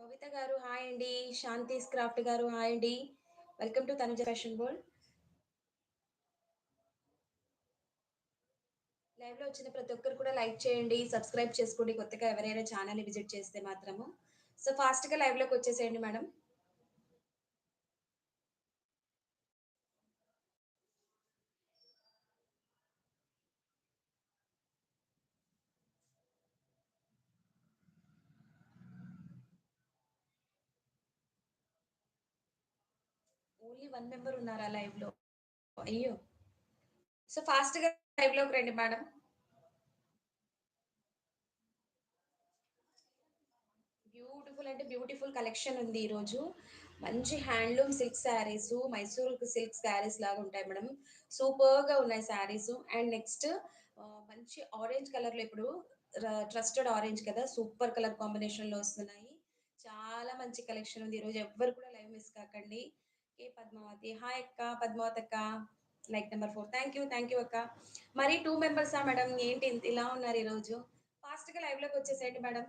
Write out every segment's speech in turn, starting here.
భవిత గారు హాయ్ అండి. శాంతి క్రాఫ్ట్ గారు హాయ్ అండి. Welcome to Tanuja fashion world లైవ్లో వచ్చిన ప్రతి ఒక్కరు కూడా లైక్ చేయండి సబ్స్క్రైబ్ చేసుకోండి. కొత్తగా ఎవరైనా ఛానల్ విజిట్ చేస్తే మాత్రము. సో ఫాస్ట్గా లైవ్లోకి వచ్చేసేయండి మేడం ఓన్లీ వన్ మెంబర్ ఉన్నారా లైవ్లో? అయ్యో. సో ఫాస్ట్గా లైవ్లోకి రండి మేడం బ్యూటిఫుల్ అంటే బ్యూటిఫుల్ కలెక్షన్ ఉంది ఈ రోజు మంచి handloom silk sarees Mysore silk sarees లాగా ఉంటాయి మేడం సూపర్గా ఉన్నాయి శారీస్ అండ్ నెక్స్ట్ మంచి ఆరెంజ్ కలర్లో ఇప్పుడు ట్రస్టెడ్ ఆరెంజ్ కదా సూపర్ కలర్ కాంబినేషన్లో వస్తున్నాయి. చాలా మంచి కలెక్షన్ ఉంది. ఈ రోజు ఎవ్వరు కూడా లైవ్ మిస్ కాకండి. ఏ పద్మావతి. హాయ్ అక్క పద్మావతి అక్క like number four thank you thank you అక్క. మరి టూ మెంబర్సా మేడం ఏంటి ఇలా ఉన్నారు ఈ రోజు ఫాస్ట్గా లైవ్లోకి వచ్చేసేయండి మేడం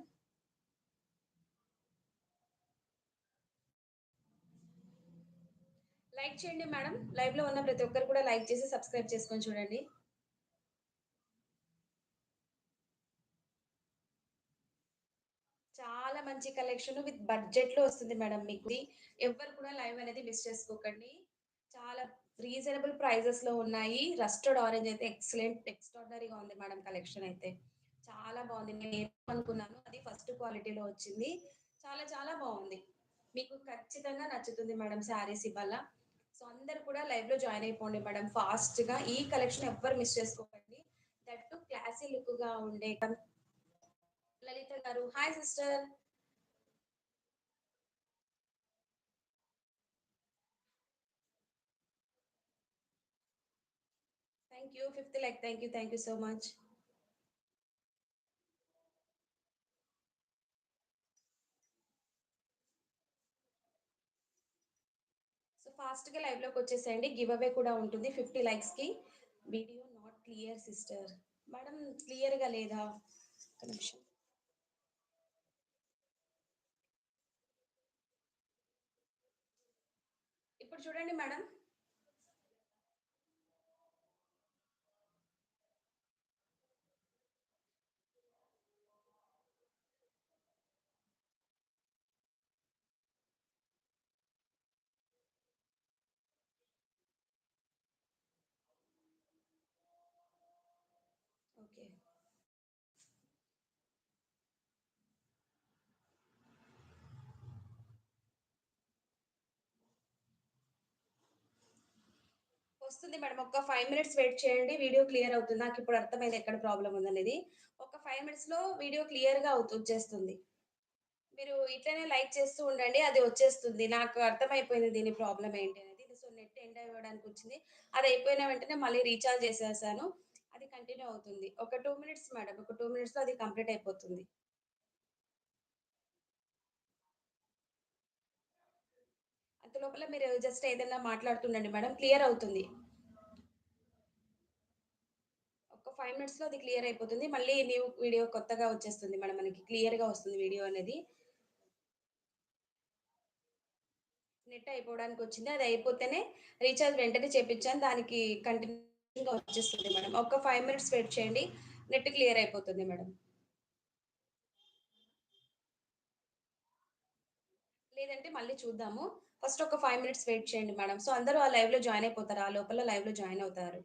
లైక్ చేయండి మేడం లైవ్లో ఉన్న ప్రతి ఒక్కరు కూడా లైక్ చేసి సబ్స్క్రైబ్ చేసుకొని చూడండి. చాలా మంచి కలెక్షన్ విత్ బడ్జెట్లో వస్తుంది మేడం మీకు. ఎవరు కూడా లైవ్ అనేది మిస్ చేసుకోకండి. చాలా రీజనబుల్ ప్రైజెస్లో ఉన్నాయి. రస్టర్డ్ ఆరెంజ్ అయితే ఎక్సలెంట్ ఎక్స్ట్రాడనరీగా ఉంది మేడం కలెక్షన్ అయితే. చాలా బాగుంది. నేను అనుకున్నాను అది ఫస్ట్ క్వాలిటీలో వచ్చింది. చాలా చాలా బాగుంది. మీకు ఖచ్చితంగా నచ్చుతుంది మేడం శారీస్ ఇవాళ సో అందరు కూడా లైవ్లో జాయిన్ అయిపోండి మేడం ఫాస్ట్గా. ఈ కలెక్షన్ ఎవ్వరు మిస్ చేసుకోకండి. దట్టు క్లాసీ లుక్గా ఉండే లలిత గారు hi sister thank you fifth like thank you thank you so much so ఫాస్ట్గా లైవ్లోకి వచ్చేసేయండి. గివ్ అవే కూడా ఉంటుంది fifty లైక్స్కి video not clear sister madam క్లియర్గా లేదా? కనెక్షన్ ఇప్పుడు చూడండి మేడం ఓకే వస్తుంది మేడం. ఒక ఫైవ్ మినిట్స్ వెయిట్ చేయండి వీడియో క్లియర్ అవుతుంది. నాకు ఇప్పుడు అర్థమైంది ఎక్కడ ప్రాబ్లం ఉందనేది. ఒక ఫైవ్ మినిట్స్లో వీడియో క్లియర్గా అవుతూ వచ్చేస్తుంది. మీరు ఇట్లనే లైక్ చేస్తూ ఉండండి అది వచ్చేస్తుంది. నాకు అర్థమైపోయింది దీని ప్రాబ్లం ఏంటి అనేది. సో నెట్ ఎండ్ అవ్వడానికి వచ్చింది. అది అయిపోయిన వెంటనే మళ్ళీ రీఛార్జ్ చేసేసాను. అది కంటిన్యూ అవుతుంది. ఒక టూ మినిట్స్ మేడం. ఒక టూ మినిట్స్లో అది కంప్లీట్ అయిపోతుంది. అంత లోపల మీరు జస్ట్ ఏదైనా మాట్లాడుతుండండి మేడం. క్లియర్ అవుతుంది ఒక ఫైవ్ మినిట్స్లో అది క్లియర్ అయిపోతుంది. మళ్ళీ న్యూ వీడియో కొత్తగా వచ్చేస్తుంది మేడం మనకి. క్లియర్గా వస్తుంది వీడియో అనేది. నెట్ అయిపోవడానికి వచ్చింది. అది అయిపోతేనే రీఛార్జ్ వెంటనే చేపించాను. దానికి కంటిన్యూగా వచ్చేస్తుంది మేడం. ఒక ఫైవ్ మినిట్స్ వెయిట్ చేయండి. నెట్ క్లియర్ అయిపోతుంది మేడం. లేదంటే మళ్ళీ చూద్దాము. ఫస్ట్ ఒక ఫైవ్ మినిట్స్ వెయిట్ చేయండి మేడం. సో అందరూ ఆ లైవ్లో జాయిన్ అయిపోతారు. ఆ లోపల లైవ్లో జాయిన్ అవుతారు.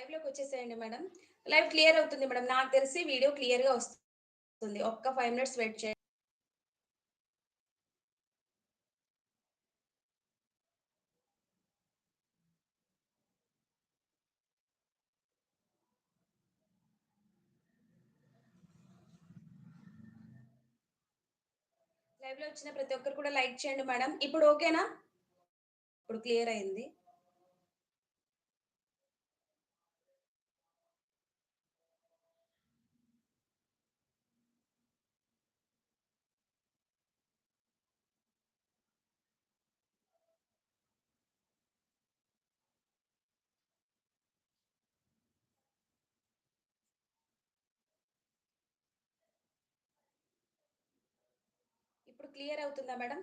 లైవ్లోకి వచ్చేసేయండి మేడం. లైవ్ క్లియర్ అవుతుంది మేడం. నాకు తెలిసి వీడియో క్లియర్గా వస్తుంది. ఒక్క ఫైవ్ మినిట్స్ వెయిట్ చేయండి. లైవ్లో వచ్చిన ప్రతి ఒక్కరు కూడా లైక్ చేయండి మేడం. ఇప్పుడు ఓకేనా ఇప్పుడు క్లియర్ అయింది. ఇప్పుడు క్లియర్ అవుతుందా మేడం?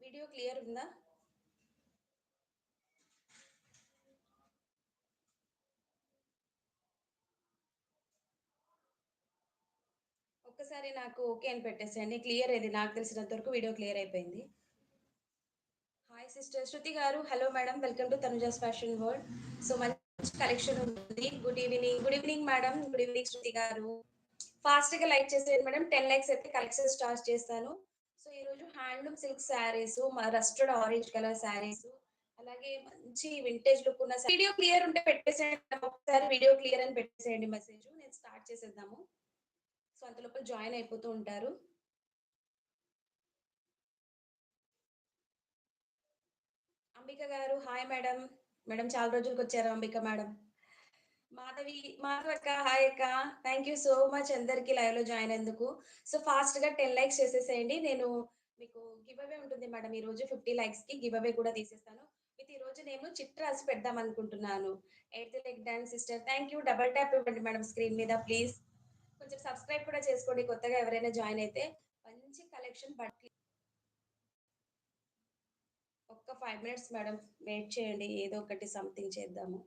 వీడియో క్లియర్ ఉందా? ఒక్కసారి నాకు ఓకే అని పెట్టేసేయండి. క్లియర్ అయింది. నాకు తెలిసినంత వరకు వీడియో క్లియర్ అయిపోయింది. హాయ్ సిస్టర్ శృతి గారు hello madam welcome to Tanuja's fashion world so మంచి కలెక్షన్ ఉంది. Good evening good evening madam good evening Shruthi గారు ఫాస్ట్గా లైక్ చేసేయండి మేడం టెన్ లైక్స్ అయితే కలెక్షన్ స్టార్ట్ చేస్తాను. సో ఈ రోజు handloom silk sarees rusted orange colour sarees అలాగే మంచి వింటేజ్ లుక్ ఉన్న వీడియో క్లియర్ ఉంటే పెట్టేసేయండి ఒకసారి వీడియో క్లియర్ అని పెట్టేసేయండి మెసేజ్ నేను స్టార్ట్ చేసేద్దాము. సో అంత లోపల జాయిన్ అయిపోతూ ఉంటారు. అంబిక గారు. Hi madam. మేడం చాలా రోజులకు వచ్చారు అంబిక మేడం. మాధవి మాధవ్ అక్క హాయ్ అక్క. థ్యాంక్ యూ సో మచ్ అందరికి లైవ్లో జాయిన్ అయ్యేందుకు సో ఫాస్ట్గా టెన్ లైక్స్ చేసేసేయండి. నేను మీకు గివ్ అవే ఉంటుంది మేడం. ఈ రోజు ఫిఫ్టీ లైక్స్కి గివ్ అవే కూడా తీసేస్తాను. విత్ ఈ రోజు నేను చిట్ రాసి పెడదాం అనుకుంటున్నాను. Eighth leg dance sister thank you double tap ఇవ్వండి మేడం స్క్రీన్ మీద ప్లీజ్ కొంచెం సబ్స్క్రైబ్ కూడా చేసుకోండి కొత్తగా ఎవరైనా జాయిన్ అయితే. మంచి కలెక్షన్ బట్టి ఒక్క ఫైవ్ మినిట్స్ మేడం వెయిట్ చేయండి ఏదో ఒకటి సంథింగ్ చేద్దాము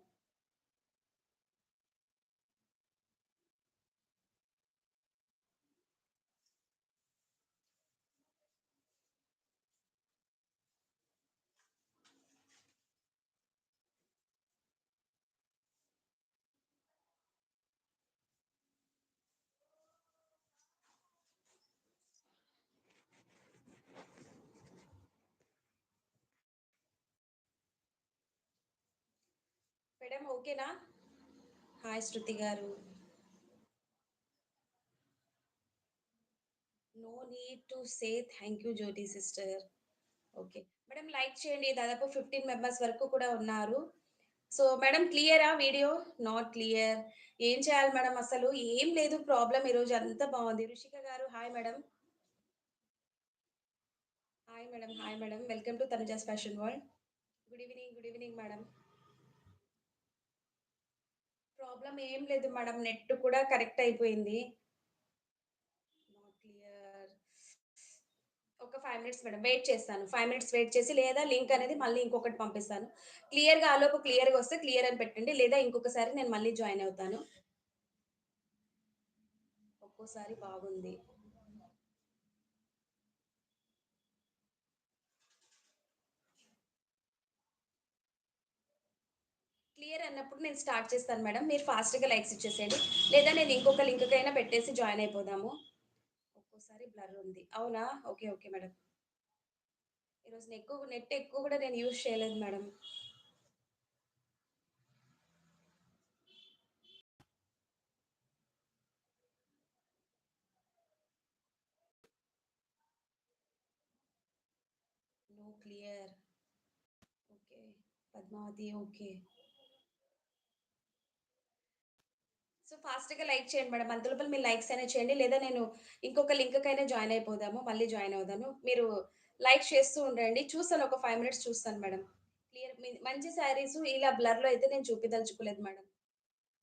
మేడం ఓకేనా? హాయ్ శృతి గారు. No need to say thank you Jyothi sister okay madam like చేయండి. దాదాపు ఫిఫ్టీన్ మెంబర్స్ వరకు కూడా ఉన్నారు. సో మేడం క్లియరా వీడియో నాట్ క్లియర్ ఏం చేయాలి మేడం అసలు? ఏం లేదు. ప్రాబ్లం ఈరోజు అంతా బాగుంది. రుషిక గారు hi madam hi madam hi madam welcome to Tanuja's fashion world good evening good evening madam problem ఏం లేదు మేడం. నెట్ కూడా కరెక్ట్ అయిపోయింది. క్లియర్ ఒక ఫైవ్ మినిట్స్ మేడం వెయిట్ చేస్తాను. ఫైవ్ మినిట్స్ వెయిట్ చేసి లేదా లింక్ అనేది మళ్ళీ ఇంకొకటి పంపిస్తాను. క్లియర్గా ఆలోపు క్లియర్గా వస్తే క్లియర్ అని పెట్టండి. లేదా ఇంకొకసారి నేను మళ్ళీ జాయిన్ అవుతాను. ఒక్కోసారి బాగుంది. క్లియర్ అన్నప్పుడు నేను స్టార్ట్ చేస్తాను మేడం. మీరు ఫాస్ట్గా లైక్స్ ఇచ్చేసేయండి. లేదా నేను ఇంకొక లింక్కైనా పెట్టేసి జాయిన్ అయిపోదాము. ఒక్కోసారి బ్లర్ ఉంది. అవునా? Okay okay madam. ఈరోజు ఎక్కువ నెట్ ఎక్కువ కూడా నేను యూజ్ చేయలేదు madam. No clear okay. Padmavathi okay. So ఫాస్ట్గా లైక్ చేయండి మేడం. అంత లోపల మీరు లైక్స్ అయినా చేయండి. లేదా నేను ఇంకొక లింక్కైనా జాయిన్ అయిపోదాము మళ్ళీ జాయిన్ అవుదాను మీరు లైక్ చేస్తూ ఉండండి. చూస్తాను ఒక ఫైవ్ మినిట్స్ చూస్తాను మేడం. క్లియర్ మంచి శారీస్ ఇలా బ్లర్లో అయితే నేను చూపిదలుచుకోలేదు మేడం.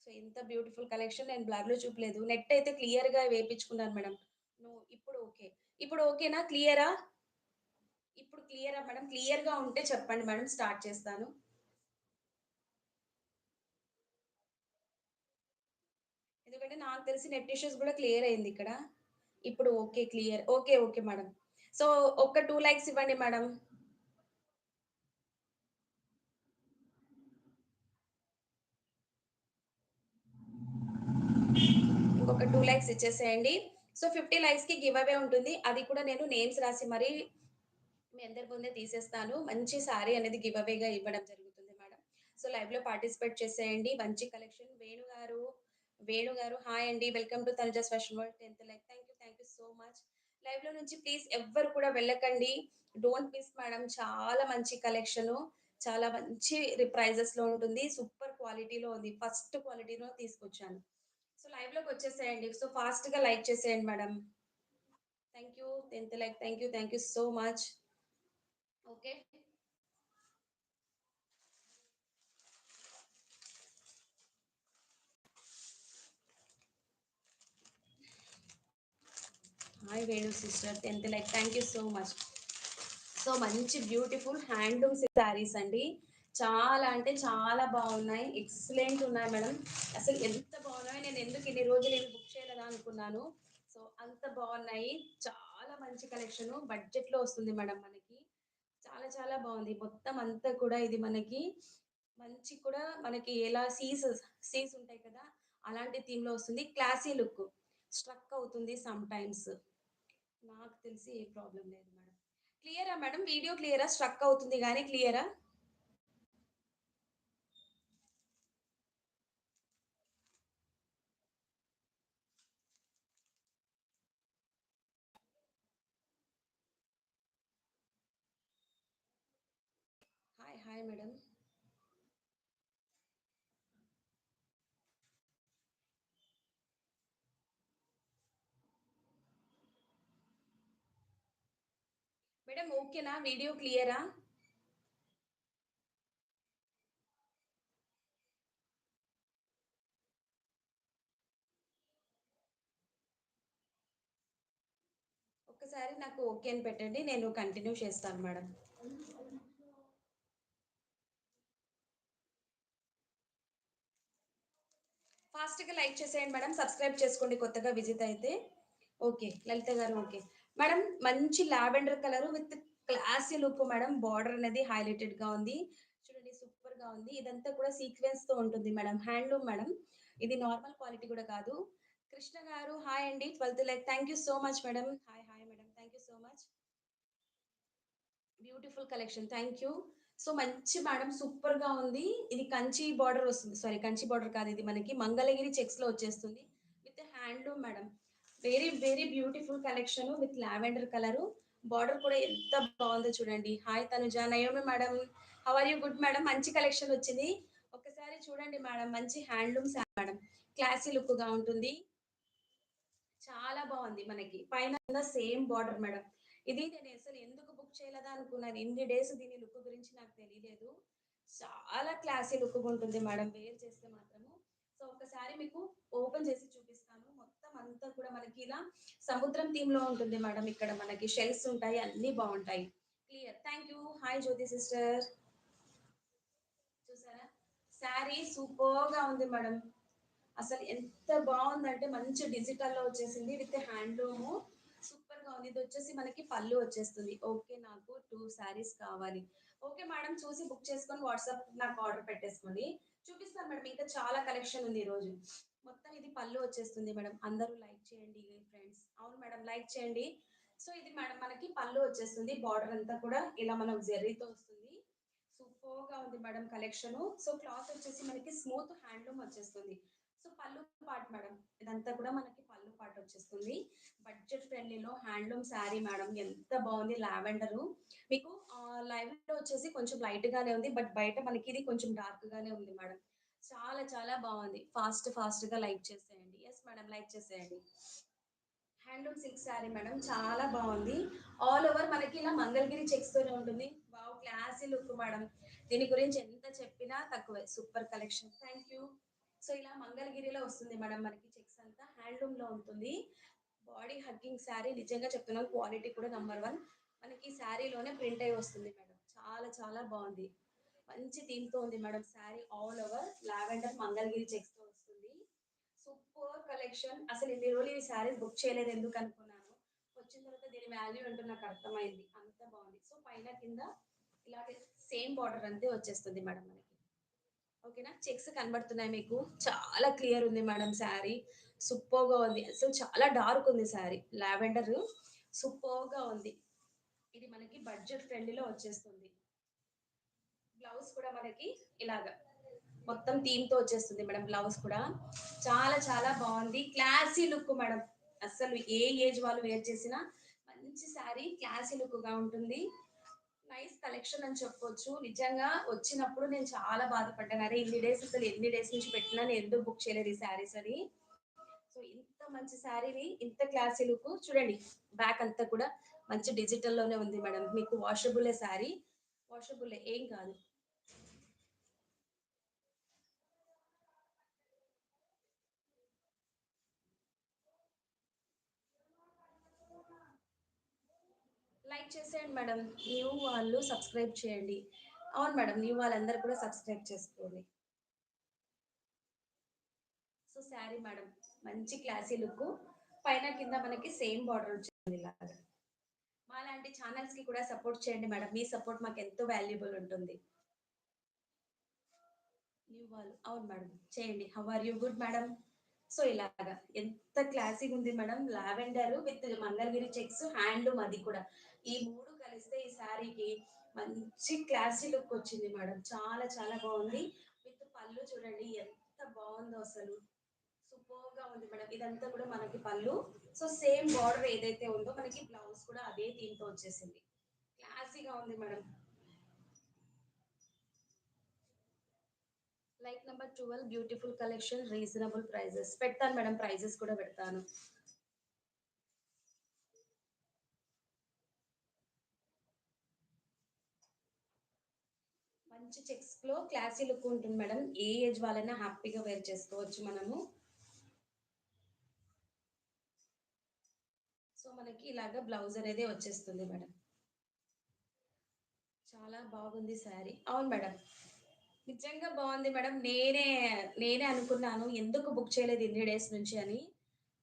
సో ఇంత బ్యూటిఫుల్ కలెక్షన్ నేను బ్లర్లో చూపలేదు. నెట్ అయితే క్లియర్గా వేయించుకున్నాను మేడం. నువ్వు ఇప్పుడు ఓకే. ఇప్పుడు ఓకేనా? క్లియరా? ఇప్పుడు క్లియరా మేడం? క్లియర్గా ఉంటే చెప్పండి మేడం. స్టార్ట్ చేస్తాను. ఎందుకంటే నాకు తెలిసి నెట్ ఇష్యూస్ కూడా క్లియర్ అయింది ఇక్కడ. ఇప్పుడు okay clear okay okay madam so ఒక్క టూ లైక్స్ ఇవ్వండి మేడం ఇంకొక టూ లైక్స్ ఇచ్చేసేయండి. సో ఫిఫ్టీ లైక్స్కి గివ్ అవే ఉంటుంది. అది కూడా నేను నేమ్స్ రాసి మరి మీ అందరి ముందే తీసేస్తాను. మంచి సారీ అనేది గివ్ అవేగా ఇవ్వడం జరుగుతుంది మేడం సో లైవ్లో పార్టిసిపేట్ చేసేయండి. మంచి కలెక్షన్ వేణు గారు వేణు గారు. హాయ్ అండి. Welcome to Tanuja's fashion world tenth like thank you thank you so much లైవ్లో నుంచి ప్లీజ్ ఎవ్వరు కూడా వెళ్ళకండి. డోంట్ మిస్ మేడం చాలా మంచి కలెక్షన్ చాలా మంచి ప్రైజెస్లో ఉంటుంది. సూపర్ క్వాలిటీలో ఉంది. ఫస్ట్ క్వాలిటీలో తీసుకొచ్చాను. సో లైవ్లోకి వచ్చేసేయండి. సో ఫాస్ట్గా లైక్ చేసేయండి madam thank you tenth like thank you thank you so much okay hi Venu sister tenth like thank you so much so మంచి బ్యూటిఫుల్ హ్యాండ్లూమ్ శారీస్ అండి. చాలా అంటే చాలా బాగున్నాయి. ఎక్సలెంట్ ఉన్నాయి మేడం అసలు ఎంత బాగున్నాయి నేను ఎందుకు ఇన్ని రోజులు నేను బుక్ చేయలేదా అనుకున్నాను. సో అంత బాగున్నాయి. చాలా మంచి కలెక్షన్ బడ్జెట్లో వస్తుంది మేడం మనకి. చాలా చాలా బాగుంది. మొత్తం అంతా కూడా ఇది మనకి మంచి కూడా మనకి ఎలా సీస్ సీస్ ఉంటాయి కదా అలాంటి థీమ్లో వస్తుంది. క్లాసీ లుక్ స్ట్రక్ అవుతుంది సమ్ టైమ్స్ నాకు తెలిసి ఏ ప్రాబ్లం లేదు మేడం. క్లియరా మేడం? వీడియో క్లియరా? స్ట్రక్ అవుతుంది కానీ క్లియరా? Hi hi madam. మేడం ఓకేనా? వీడియో క్లియరా? ఒక్కసారి నాకు ఓకే అని పెట్టండి నేను కంటిన్యూ చేస్తాను మేడం. ఫాస్ట్గా లైక్ చేసేయండి మేడం సబ్స్క్రైబ్ చేసుకోండి కొత్తగా విజిట్ అయితే. ఓకే లలిత గారు ఓకే. మేడం మంచి lavender colour with classy look madam. Border అనేది హైలైటెడ్గా ఉంది. చూడండి సూపర్గా ఉంది. ఇదంతా కూడా సీక్వెన్స్తో ఉంటుంది మేడం. Handloom madam. ఇది నార్మల్ క్వాలిటీ కూడా కాదు. కృష్ణ గారు హాయ్ అండి. Twelfth like thank you so much madam. Hi hi madam. Thank you so much. Beautiful collection. Thank you. So మంచి మేడం సూపర్గా ఉంది. ఇది కంచి బార్డర్ వస్తుంది. సారీ కంచి బార్డర్ కాదు ఇది మనకి. మంగళగిరి చెక్స్లో వచ్చేస్తుంది. With handloom madam. Very very beautiful collection with lavender colour border కూడా ఎంత బాగుందో చూడండి. Hi Tanuja. Naomi madam. How are you good madam. మంచి కలెక్షన్ వచ్చింది. ఒకసారి చూడండి మేడం. మంచి హ్యాండ్లూమ్ మేడం. క్లాసీ లుక్గా ఉంటుంది. చాలా బాగుంది మనకి. పైన సేమ్ బార్డర్ మేడం. ఇది నేను అసలు ఎందుకు బుక్ చేయలేదా అనుకున్నాను. ఇన్ని డేస్ దీని లుక్ గురించి నాకు తెలియలేదు. చాలా క్లాసీ లుక్ ఉంటుంది మేడం. వేర్ చేస్తే మాత్రము. సో ఒకసారి మీకు ఓపెన్ చేసి చూపిస్తాను మొత్తం అంతా కూడా మనకి ఇలా సముద్రం థీమ్లో ఉంటుంది మేడం. ఇక్కడ మనకి షెల్స్ ఉంటాయి అన్ని బాగుంటాయి. Clear thank you hi Jyothi sister చూసారా? శారీ సూపర్గా ఉంది మేడం. అసలు ఎంత బాగుందంటే మంచి డిజిటల్లో వచ్చేసింది విత్ హ్యాండ్లూమ్ సూపర్గా ఉంది. ఇది వచ్చేసి మనకి పళ్ళు వచ్చేస్తుంది. ఓకే నాకు టూ శారీస్ కావాలి. ఓకే మేడం చూసి బుక్ చేసుకొని వాట్సాప్ నాకు ఆర్డర్ పెట్టేసుకోండి చూపిస్తాను మేడం. ఇంకా చాలా కలెక్షన్ ఉంది ఈ రోజు. మొత్తం ఇది పళ్ళు వచ్చేస్తుంది మేడం. అందరూ లైక్ చేయండి ఫ్రెండ్స్ అవును మేడం లైక్ చేయండి. సో ఇది మేడం మనకి పళ్ళు వచ్చేస్తుంది బార్డర్ అంతా కూడా ఇలా మనకు జర్రీతో వస్తుంది. సూపర్గా ఉంది మేడం కలెక్షన్ సో క్లాత్ వచ్చేసి మనకి స్మూత్ హ్యాండ్లూమ్ వచ్చేస్తుంది. సో పళ్ళు పార్ట్ మేడం ఇదంతా కూడా మనకి పళ్ళు పార్ట్ వచ్చేస్తుంది. బడ్జెట్ ఫ్రెండ్లీలో హ్యాండ్లూమ్ శారీ మేడం ఎంత బాగుంది లావెండర్. మీకు లైవ్లో వచ్చేసి కొంచెం లైట్ గానే ఉంది బట్ బయట మనకి ఇది కొంచెం డార్క్ గానే ఉంది మేడం. చాలా చాలా బాగుంది. ఫాస్ట్ ఫాస్ట్గా లైక్ చేసేయండి. ఎస్ మేడం లైక్ చేసేయండి. హ్యాండ్లూమ్ సిల్క్ శారీ మేడం చాలా బాగుంది. ఆల్ ఓవర్ మనకి ఇలా మంగళగిరి చెక్స్ తోనే ఉంటుంది. వావ్ క్లాసీ లుక్ మేడం దీని గురించి ఎంత చెప్పినా తక్కువే. Super collection thank you so ఇలా మంగళగిరిలో వస్తుంది మేడం మనకి చెక్స్ అంతా. హ్యాండ్లూమ్లో ఉంటుంది. బాడీ హగ్గింగ్ శారీ నిజంగా చెప్తున్నాం క్వాలిటీ కూడా నంబర్ వన్ మనకి శారీలోనే ప్రింట్ అయి వస్తుంది మేడం చాలా చాలా బాగుంది. మంచి theme తో ఉంది madam. Sari all over. Lavender Mangalagiri చెక్స్తో వస్తుంది. Super collection. అసలు ఇన్ని రోజులు ఈ శారీస్ బుక్ చేయలేదు ఎందుకు అనుకున్నాను. వచ్చిన తర్వాత దీని వాల్యూ ఏంటో నాకు అర్థమైంది. అంత బాగుంది. సో పైన కింద ఇలాగే సేమ్ బార్డర్ అంతే వచ్చేస్తుంది మేడం మనకి. ఓకేనా? చెక్స్ కనబడుతున్నాయి మీకు. చాలా క్లియర్ ఉంది మేడం శారీ. సూపర్గా ఉంది. అసలు చాలా డార్క్ ఉంది శారీ. లావెండర్ సూపర్గా ఉంది. ఇది మనకి బడ్జెట్ ఫ్రెండ్లీలో వచ్చేస్తుంది. బ్లౌజ్ కూడా మనకి ఇలాగా మొత్తం థీమ్తో వచ్చేస్తుంది మేడం బ్లౌజ్ కూడా. చాలా చాలా బాగుంది. Classy look madam. అసలు ఏ ఏజ్ వాళ్ళు వేర్ చేసినా మంచి శారీ క్లాసీ లుక్గా ఉంటుంది. నైస్ కలెక్షన్ అని చెప్పొచ్చు. నిజంగా వచ్చినప్పుడు నేను చాలా బాధపడ్డాను. అరే ఇన్ని డేస్ అసలు ఎన్ని డేస్ నుంచి పెట్టినా నేను ఎందుకు బుక్ చేయలేదు ఈ శారీస్ అని. సో ఇంత మంచి శారీని ఇంత క్లాసీ లుక్ చూడండి. బ్యాక్ అంతా కూడా మంచి డిజిటల్లోనే ఉంది మేడం. మీకు వాషబుల్ శారీ. వాషబుల్ ఏం కాదు. లైక్ చేసేయండి మేడం. న్యూ వాళ్ళు సబ్స్క్రైబ్ చేయండి. అవును మేడం న్యూ వాళ్ళందరూ కూడా సబ్స్క్రైబ్ చేసుకోండి. సో శారీ మేడం మంచి క్లాసీ లుక్ పైన కింద మనకి సేమ్ బార్డర్ వచ్చింది ఇలాగా. మా లాంటి ఛానల్స్కి కూడా సపోర్ట్ చేయండి మేడం. మీ సపోర్ట్ మాకు ఎంతో వాల్యుబుల్ ఉంటుంది. అవును మేడం. చేయండి. How are you good madam. So ఇలాగా. ఎంత క్లాసిక్ ఉంది madam. Lavender with Mangalagiri checks handloom అది కూడా. ఈ మూడు కలిస్తే ఈ శారీకి మంచి క్లాసీ లుక్ వచ్చింది మేడం. చాలా చాలా బాగుంది. విత్ పళ్ళు చూడండి. ఎంత బాగుందో అసలు. సూపర్గా ఉంది మేడం. ఇదంతా కూడా మనకి పళ్ళు. సో సేమ్ బార్డర్ ఏదైతే ఉందో మనకి బ్లౌజ్ కూడా అదే థీమ్తో వచ్చేసింది. క్లాసీగా ఉంది madam. Like number twelve beautiful collection reasonable prices. పెడతాను మేడం ప్రైజెస్ కూడా పెడతాను. మంచి చెక్స్లో క్లాసీ లుక్ ఉంటుంది మేడం. ఏ ఏజ్ వాళ్ళైనా హ్యాపీగా వేర్ చేసుకోవచ్చు మనము. మనకి ఇలాగా బ్లౌజ్ అనేది వచ్చేస్తుంది మేడం. చాలా బాగుంది శారీ. అవును మేడం. నిజంగా బాగుంది మేడం. నేనే నేనే అనుకున్నాను ఎందుకు బుక్ చేయలేదు ఇన్ని డేస్ నుంచి అని.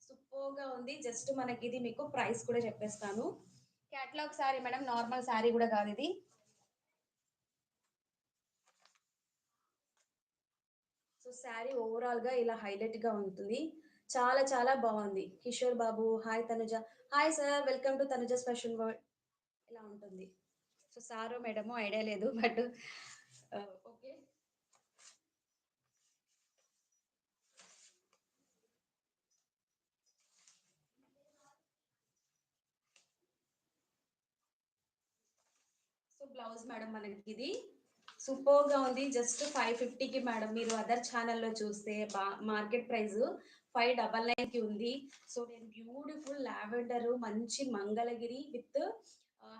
సూపర్గా ఉంది. జస్ట్ మనకి ఇది మీకు ప్రైస్ కూడా చెప్పేస్తాను. Catalogue sari madam normal sari కూడా కాదు ఇది. సో శారీ ఓవరాల్గా ఇలా హైలైట్గా ఉంటుంది. చాలా చాలా బాగుంది. Kishore Babu hi Tanuja. Hi sir welcome to Tanuja special word. ఇలా ఉంటుంది? సో సారు మేడము ఐడియా లేదు but okay. So blouse madam మనకి ఇది సూపర్గా ఉంది. జస్ట్ ఫైవ్ ఫిఫ్టీకి మేడం మీరు అదర్ ఛానల్లో చూస్తే బా మార్కెట్ ప్రైస్ ఫైవ్ డబల్ నైన్కి ఉంది. సో నేను బ్యూటిఫుల్ లావెండర్ మంచి Mangalagiri with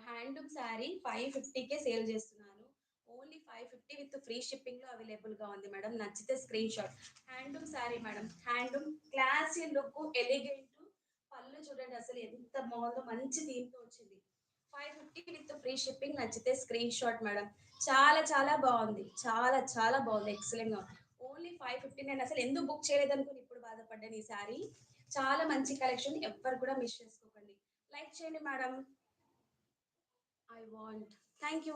handloom sari five fifty K sale చేస్తున్నాను. Only five fifty with free షిప్పింగ్లో అవైలబుల్గా ఉంది మేడం. నచ్చితే screenshot. Handloom sari madam. Handloom classy look elegant pallu చూడండి అసలు ఎంత బాగుందో మంచి దీంతో వచ్చింది. Five fifty with free shipping నచ్చితే స్క్రీన్ షాట్ మేడం. చాలా చాలా బాగుంది. చాలా చాలా బాగుంది. ఎక్సలెంట్గా ఓన్లీ ఫైవ్ ఫిఫ్టీ నేను అసలు ఎందుకు బుక్ చేయలేదు అనుకుని బాధపడ్డాను ఈ సారీ. చాలా మంచి కలెక్షన్. ఎవ్వరు కూడా మిస్ చేసుకోకండి. లైక్ చేయండి madam. I want thank you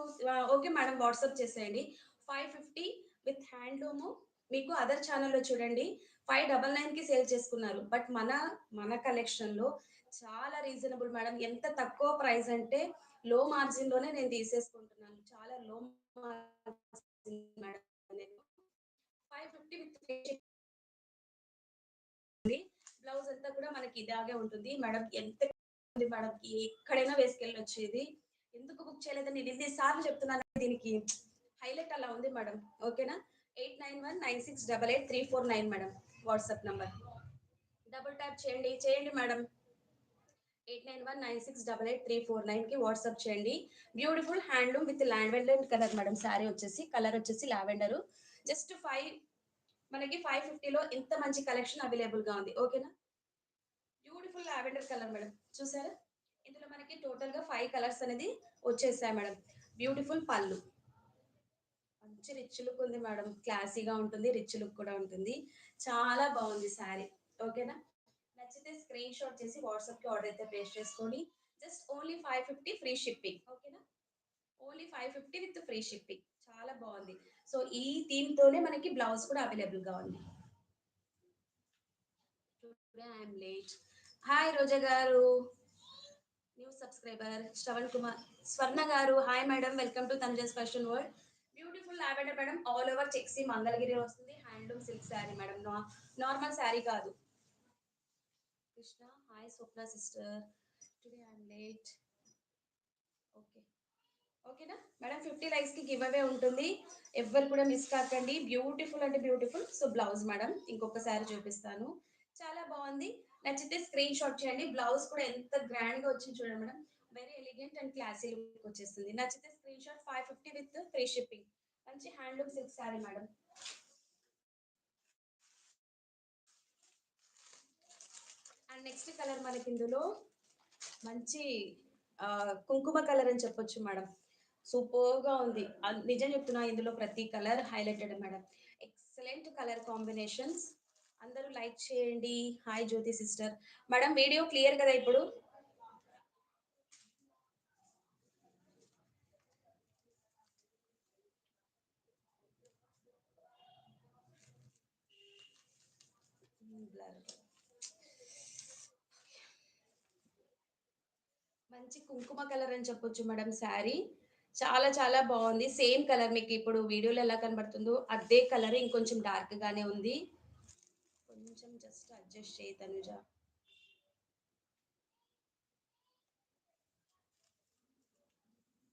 okay madam WhatsApp చేసేయండి. ఫైవ్ ఫిఫ్టీ విత్ హ్యాండ్లూమ్ మీకు అదర్ ఛానల్లో చూడండి. ఫైవ్ డబల్ నైన్కి సేల్ చేసుకున్నారు. బట్ మన మన కలెక్షన్లో చాలా రీజనబుల్ మేడం. ఎంత తక్కువ ప్రైస్ అంటే లో మార్జిన్లోనే నేను తీసేసుకుంటున్నాను. చాలా low margin madam. Five fifty with blouse అంతా కూడా మనకి ఇలాగే ఉంటుంది. మేడం ఎంత ఉంది మేడం ఎక్కడైనా వేసుకెళ్ళొచ్చు ఇది ఎందుకు బుక్ చేయలేదని నేను ఎన్ని సార్లు చెప్తున్నాను. దీనికి హైలైట్ అలా ఉంది మేడం. ఓకేనా eight nine one nine six double eight three four nine madam WhatsApp number. Double tap చేయండి. చేయండి madam. Eight nine one nine six double eight three four నైన్కి వాట్సాప్ చేయండి. Beautiful handloom with lavender colour madam. Sari వచ్చేసి colour వచ్చేసి lavender just five మనకి five ఫిఫ్టీలో ఇంత మంచి కలెక్షన్ అవైలబుల్గా ఉంది. ఓకేనా బ్యూటిఫుల్ లావెండర్ కలర్ మేడం చూసారా? ఇందులో మనకి టోటల్గా ఫైవ్ కలర్స్ అనేది వచ్చేసాయి మేడం బ్యూటిఫుల్ పళ్ళు. మంచి రిచ్ లుక్ ఉంది మేడం క్లాసీగా ఉంటుంది రిచ్ లుక్ కూడా ఉంటుంది. చాలా బాగుంది శారీ ఓకేనా నచ్చితే స్క్రీన్ షాట్ చేసి వాట్సాప్కి ఆర్డర్ అయితే ప్లేస్ చేసుకోండి just only five fifty free shipping ఓకేనా only five fifty with free shipping చాలా బాగుంది. సో ఈ థీమ్ తోనే మనకి బ్లౌజ్ కూడా అవైలబుల్గా ఉంది I'm late hi Roja garu. New subscriber Shravan Kumar Swarna garu hi madam welcome to Tanuja's fashion world beautiful lavender madam all over చెక్సీ Mangalagiri వస్తుంది. Handloom silk sari madam normal sari కాదు. Krishna hi Swapna sister today I'm late ఓకేనా? Madam fifty లైక్స్కి give away ఉంటుంది. ఎవ్వరు కూడా miss కాకండి. Beautiful అంటే beautiful so blouse madam ఇంకొకసారి చూపిస్తాను. చాలా బాగుంది. నచ్చితే స్క్రీన్ షాట్ చేయండి. బ్లౌజ్ కూడా ఎంత గ్రాండ్గా వచ్చింది చూడండి madam. Very elegant and classy look వచ్చేస్తుంది. నచ్చితే screenshot five fifty with free shipping మంచి handloom silk sari madam. And next colour మనకి ఇందులో మంచి కుంకుమ కలర్ అని చెప్పొచ్చు మేడం. సూపర్గా ఉంది. నిజం చెప్తున్నా ఇందులో ప్రతి colour highlighted madam. Excellent colour combinations. అందరూ లైక్ చేయండి. Hi Jyothi sister. Madam video clear కదా ఇప్పుడు? మంచి కుంకుమ కలర్ అని చెప్పొచ్చు మేడం శారీ. చాలా చాలా బాగుంది. సేమ్ కలర్ మీకు ఇప్పుడు వీడియోలో ఎలా కనబడుతుందో అదే కలర్ ఇంకొంచెం డార్క్ గానే ఉంది. కొంచెం జస్ట్ అడ్జస్ట్ చేయి తనుజ.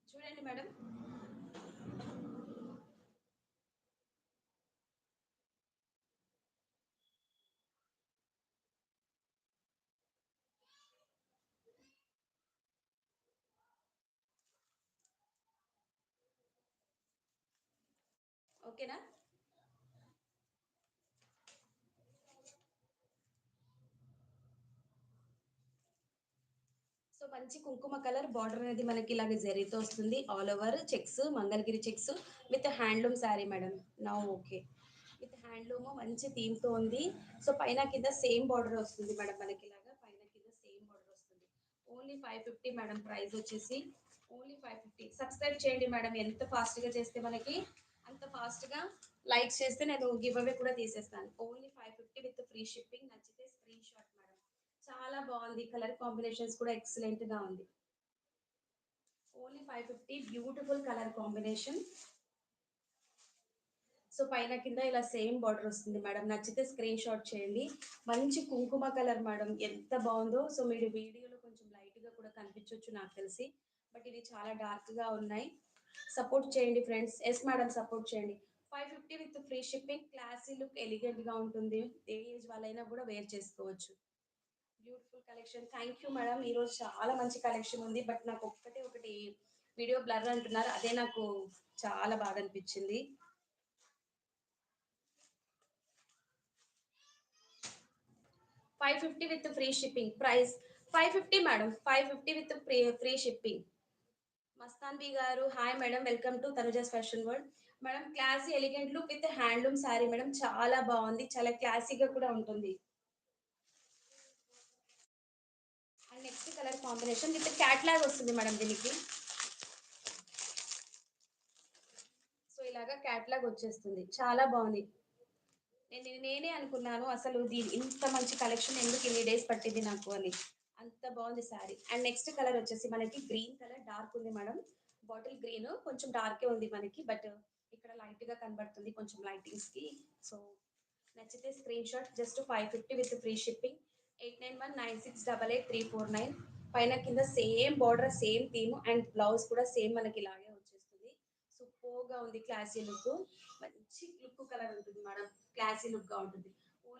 చూడండి మేడం. ఓకేనా? సో మంచి కుంకుమ కలర్ బార్డర్ అనేది మనకి ఇలాగ జరీతో వస్తుంది. All over checks Mangalagiri checks with handloom sari madam నా ఓకే విత్ హ్యాండ్లూమ్ మంచి థీమ్తో ఉంది. సో పైన కింద సేమ్ బార్డర్ వస్తుంది మేడం మనకి ఇలాగా. పైన కింద సేమ్ బార్డర్ వస్తుంది. Only five fifty madam price వచ్చేసి. ఓన్లీ ఫైవ్ ఫిఫ్టీ సబ్స్క్రైబ్ చేయండి మేడం ఎంత ఫాస్ట్గా చేస్తే మనకి అంత ఫాస్ట్గా లైక్ చేస్తే నేను గివ్ అవే కూడా తీసేస్తాను. Only five fifty with free shipping నచ్చితే స్క్రీన్ షాట్ మేడం చాలా బాగుంది. కలర్ కాంబినేషన్స్ కూడా ఎక్సలెంట్గా ఉంది. Only five fifty beautiful colour combination so పైన కింద ఇలా సేమ్ బార్డర్ వస్తుంది మేడం నచ్చితే స్క్రీన్ షాట్ చేయండి. మంచి కుంకుమ కలర్ మేడం ఎంత బాగుందో. సో మీరు వీడియోలో కొంచెం లైట్గా కూడా కనిపించవచ్చు నాకు తెలిసి. బట్ ఇది చాలా డార్క్గా ఉన్నాయి. సపోర్ట్ చేయండి ఫ్రెండ్స్ ఎస్ మేడం సపోర్ట్ చేయండి. Five fifty with free shipping classy look ఎలిగెంట్గా ఉంటుంది. ఏ ఏజ్ వాళ్ళైనా కూడా వేర్ చేసుకోవచ్చు. Beautiful collection thank you madam ఈరోజు చాలా మంచి కలెక్షన్ ఉంది. బట్ నాకు ఒక్కటే ఒకటి వీడియో బ్లర్ అంటున్నారు. అదే నాకు చాలా బాధ అనిపించింది. Five fifty with free shipping price five fifty madam five fifty with free free shipping Mastanbi garu hi madam welcome to Tanuja's fashion world. Madam classy elegant look with handloom sari madam చాలా బాగుంది చాలా క్లాసీగా కూడా ఉంటుంది. And next colour combination with catalogue వస్తుంది madam దీనికి. So ఇలాగా catalogue వచ్చేస్తుంది చాలా బాగుంది. నేను నేనే అనుకున్నాను అసలు దీని ఇంత మంచి కలెక్షన్ ఎందుకు ఇన్ని డేస్ పట్టింది నాకు అని. అంత బాగుంది సారీ అండ్ నెక్స్ట్ కలర్ వచ్చేసి మనకి గ్రీన్ కలర్ డార్క్ ఉంది మేడం. బాటిల్ గ్రీన్ కొంచెం డార్కే ఉంది మనకి బట్ ఇక్కడ లైట్గా కనబడుతుంది కొంచెం లైటింగ్స్కి. సో నచ్చితే screenshot just five fifty with free shipping eight nine one nine six double eight three four nine పైన కింద same border same theme and blouse కూడా సేమ్ మనకి ఇలాగే వచ్చేస్తుంది. సూపర్గా ఉంది క్లాసీ లుక్ మంచి లుక్ కలర్ ఉంటుంది మేడం. క్లాసీ లుక్గా ఉంటుంది.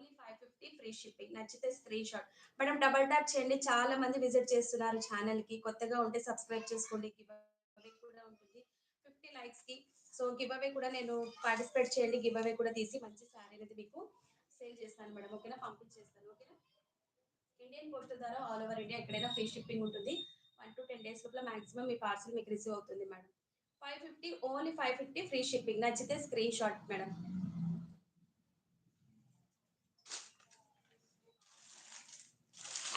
Only five fifty free shipping నచ్చితే screen shot madam double tap చేయండి. చాలా మంది విజిట్ చేస్తున్నారు ఛానల్కి. కొత్తగా ఉంటే సబ్స్క్రైబ్ చేసుకోండి. గివ్ అవే కూడా ఉంటుంది. ఫిఫ్టీ లైక్స్కి. సో గివ్ అవే కూడా నేను పార్టిసిపేట్ చేయండి. గివ్ అవే కూడా తీసి మంచి శారీ అనేది మీకు సేల్ చేస్తాను మేడం ఓకేనా పంపించేస్తాను. ఓకేనా ఇండియన్ పోస్ట్ ద్వారా ఆల్ ఓవర్ ఇండియా ఎక్కడైనా ఫ్రీ షిప్పింగ్ ఉంటుంది. వన్ టు టెన్ డేస్ లోపల మాక్సిమం మీ పార్సల్ మీకు రిసీవ్ అవుతుంది madam five fifty only five fifty free shipping నచ్చితే screen shot madam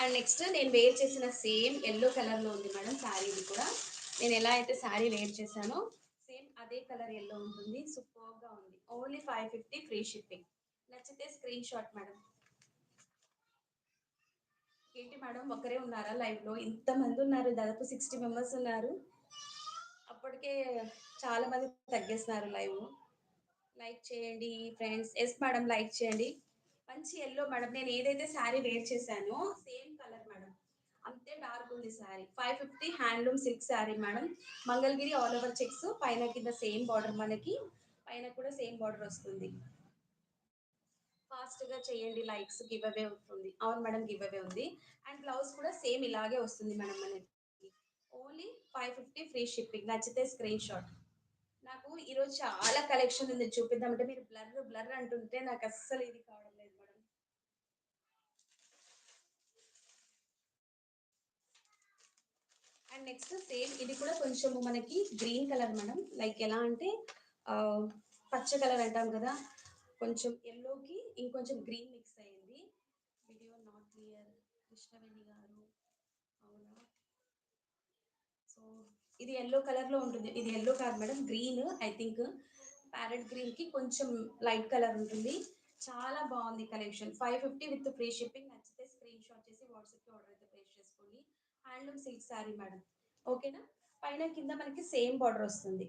and next నేను వేర్ చేసిన సేమ్ ఎల్లో కలర్లో ఉంది మేడం శారీ ఇది కూడా. నేను ఎలా అయితే శారీ వేర్ చేశానో సేమ్ అదే కలర్ ఎల్లో ఉంటుంది సూపర్గా ఉంది. Only five fifty free shipping. నచ్చితే స్క్రీన్ షాట్ మేడం. ఏంటి మేడం ఒకరే ఉన్నారా లైవ్లో? ఇంతమంది ఉన్నారు దాదాపు సిక్స్టీ మెంబర్స్ ఉన్నారు. అప్పటికే చాలా మంది తగ్గేస్తున్నారు లైవ్. లైక్ చేయండి ఫ్రెండ్స్. ఎస్ మేడం లైక్ చేయండి. మంచి ఎల్లో మేడం నేను ఏదైతే శారీ వేర్ చేశానో సేమ్ కలర్ మేడం అంతే డార్క్ ఉంది sari five fifty handloom silk sari madam Mangalagiri all over checks పైన కింద సేమ్ బార్డర్ మనకి. పైన కూడా సేమ్ బార్డర్ వస్తుంది. ఫాస్ట్గా చేయండి లైక్స్ గివ్ అవే ఉంటుంది. అవును మేడం గివ్ అవే ఉంది. అండ్ బ్లౌజ్ కూడా సేమ్ ఇలాగే వస్తుంది మేడం మనకి. Only five fifty free shipping నచ్చితే స్క్రీన్ షాట్ నాకు ఈరోజు చాలా కలెక్షన్ ఉంది. చూపిద్దామంటే మీరు బ్లర్ బ్లర్ అంటుంటే నాకు అస్సలు ఇది కావడం లేదు మేడం అండ్ నెక్స్ట్ సేమ్ ఇది కూడా కొంచెము మనకి గ్రీన్ కలర్ మేడం. లైక్ ఎలా అంటే పచ్చ కలర్ అంటాం కదా కొంచెం ఎల్లోకి ఇంకొంచెం గ్రీన్ మిక్స్ అయ్యింది video not clear Krishnaveni garu అవునా? సో ఇది ఎల్లో కలర్లో ఉంటుంది. ఇది ఎల్లో కాదు madam green I think parrot గ్రీన్కి కొంచెం లైట్ కలర్ ఉంటుంది. చాలా బాగుంది collection five fifty with free shipping నచ్చితే స్క్రీన్ షాట్ చేసి వాట్సాప్కి ఆర్డర్ అయితే హ్యాండ్లూమ్ సిల్క్ శారీ మేడం. ఓకేనా? పైన కింద మనకి సేమ్ బార్డర్ వస్తుంది.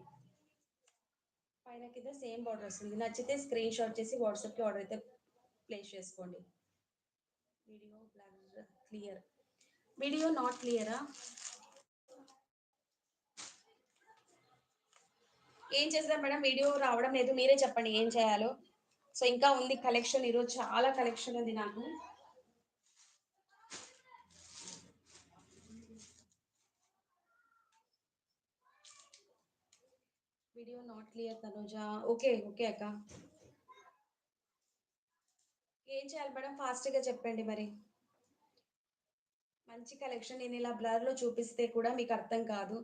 పైన కింద సేమ్ బార్డర్ వస్తుంది. నచ్చితే స్క్రీన్ షాట్ చేసి వాట్సాప్కి ఆర్డర్ అయితే ప్లేస్ చేసుకోండి. Video clear. వీడియో నాట్ క్లియరా? ఏం చేస్తారు మేడం? వీడియో రావడం లేదు. మీరే చెప్పండి ఏం చేయాలో. సో ఇంకా ఉంది కలెక్షన్. ఈరోజు చాలా కలెక్షన్ ఉంది నాకు. Video not clear Tanuja. Okay okay అక్క. ఏం చేయాలి మేడం? ఫాస్ట్గా చెప్పండి మరి. మంచి కలెక్షన్ నేను ఇలా బ్లర్లో చూపిస్తే కూడా మీకు అర్థం కాదు.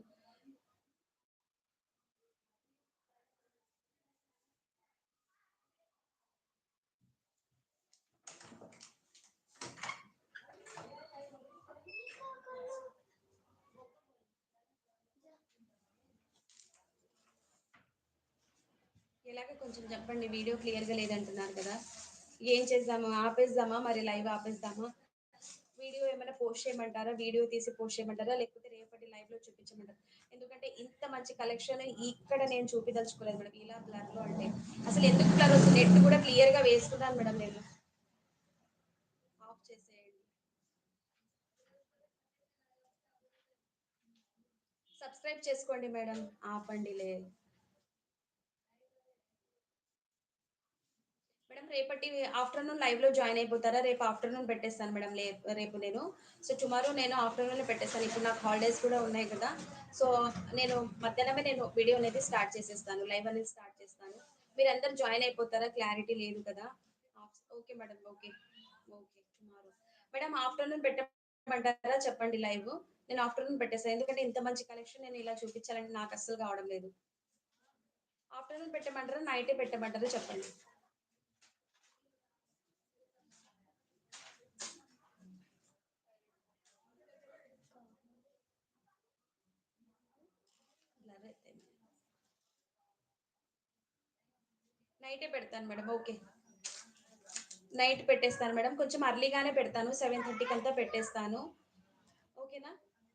ఇలాగే కొంచెం చెప్పండి వీడియో క్లియర్గా లేదంటున్నారు కదా. ఏం చేద్దామా? ఆపేద్దామా? మరి లైవ్ ఆపేద్దామా? వీడియో ఏమైనా పోస్ట్ చేయమంటారా? వీడియో తీసి పోస్ట్ చేయమంటారా? లేకపోతే రేపటి లైవ్లో చూపించమంటారా? ఎందుకంటే ఇంత మంచి కలెక్షన్ ఇక్కడ నేను చూపించదలుచుకోలేదు మేడం. ఇలా బ్లర్లో అంటే. అసలు ఎందుకు బ్లర్ వస్తుంది? నెట్ కూడా క్లియర్గా వేసుకున్నాను మేడం నేను. ఆఫ్ చేసేయండి. సబ్స్క్రైబ్ చేసుకోండి మేడం. ఆపండి మేడం రేపటి ఆఫ్టర్నూన్ లైవ్లో జాయిన్ అయిపోతారా? రేపు ఆఫ్టర్నూన్ పెట్టేస్తాను మేడం రేపు నేను. సో టుమారో నేను ఆఫ్టర్నూన్ పెట్టేస్తాను. ఇప్పుడు నాకు హాలిడేస్ కూడా ఉన్నాయి కదా. సో నేను మధ్యాహ్నమే నేను వీడియో అనేది స్టార్ట్ చేసేస్తాను. లైవ్ అనేది స్టార్ట్ చేస్తాను. మీరు అందరు జాయిన్ అయిపోతారా? క్లారిటీ లేదు కదా. Okay madam okay. Okay tomorrow. Madam afternoon పెట్టమంటారా? చెప్పండి లైవ్. నేను ఆఫ్టర్నూన్ పెట్టేస్తాను. ఎందుకంటే ఇంత మంచి కలెక్షన్ నేను ఇలా చూపించాలంటే నాకు అస్సలు కావడం లేదు. ఆఫ్టర్నూన్ పెట్టమంటారా? నైటే పెట్టమంటారా? చెప్పండి బ్లర్ అయితే నైటే పెడతాను మేడం ఓకే. నైట్ పెట్టేస్తాను మేడం. కొంచెం అర్లీగానే పెడతాను సెవెన్ థర్టీకి అంతా పెట్టేస్తాను. ఓకేనా?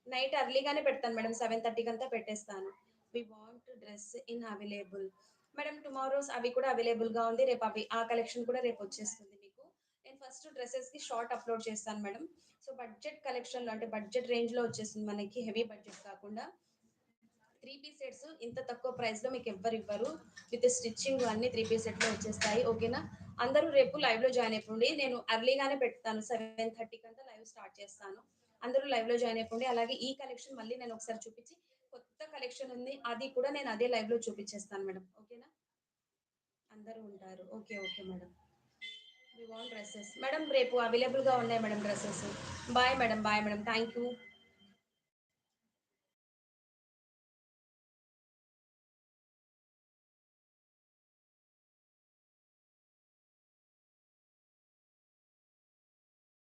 నైట్ అర్లీగానే పెడతాను మేడం సెవెన్ థర్టీకి అంతా పెట్టేస్తాను. We want dress in available madam tomorrow's అవి కూడా అవైలబుల్గా ఉంది. రేపు అవి ఆ కలెక్షన్ కూడా రేపు వచ్చేస్తుంది మీకు. నేను ఫస్ట్ డ్రెస్సెస్కి షార్ట్ అప్లోడ్ చేస్తాను మేడం. సో బడ్జెట్ కలెక్షన్లో అంటే బడ్జెట్ రేంజ్లో వచ్చేస్తుంది మనకి హెవీ బడ్జెట్ కాకుండా. త్రీ పీస్ సెట్స్ ఇంత తక్కువ ప్రైస్లో మీకు ఎవ్వరు ఇవ్వరు. విత్ స్టిచ్చింగ్ అన్ని త్రీ పీస్ సెట్లో వచ్చేస్తాయి. ఓకేనా? అందరూ రేపు లైవ్లో జాయిన్ అయిపోండి. నేను అర్లీగానే పెడతాను. సెవెన్ థర్టీకి అంతా లైవ్ స్టార్ట్ చేస్తాను. అందరూ లైవ్లో జాయిన్ అయిపోండి. అలాగే ఈ కలెక్షన్ మళ్ళీ నేను ఒకసారి చూపించి కొత్త కలెక్షన్ ఉంది. అది కూడా నేను అదే లైవ్లో చూపించేస్తాను మేడం. ఓకేనా? అందరూ ఉంటారు. Okay okay madam. We want dresses madam రేపు అవైలబుల్గా ఉన్నాయి madam dresses. Bye madam bye madam. Thank you